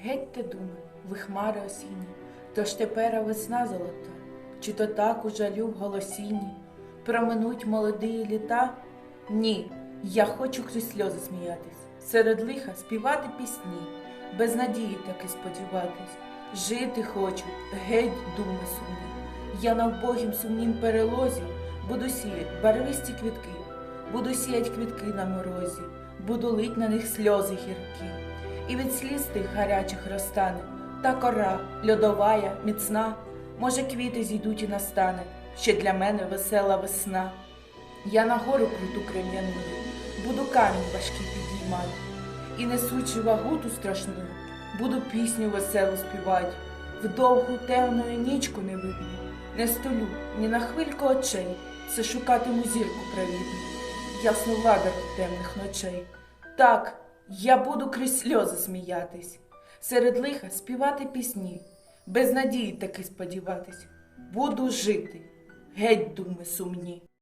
Гетьте думи, ви хмари осінні, то ж тепер весна золота, чи то так у жалю в голосінні? Проминуть молоді літа? Ні, я хочу крізь сльози сміятись, серед лиха співати пісні, без надії таки сподіватись. Жити хочу, геть думи сумні. Я на вбогім сумнім перелозі. Буду сіять барвисті квітки, буду сіять квітки на морозі, буду лить на них сльози гіркі. І від сліз тих гарячих розтане та кора льодовая, міцна. Може, квіти зійдуть і настане ще для мене весела весна. Я на гору круту крем'яную, буду камінь важкий підіймати, і несучи вагу ту страшну, буду пісню веселу співати. В довгу темну нічку не видно, не столю ні на хвильку очей, все шукатиму зірку провідну, ясну ваберку темних ночей. Так, я буду крізь сльози сміятись, серед лиха співати пісні, без надії таки сподіватись. Буду жити, геть думи сумні.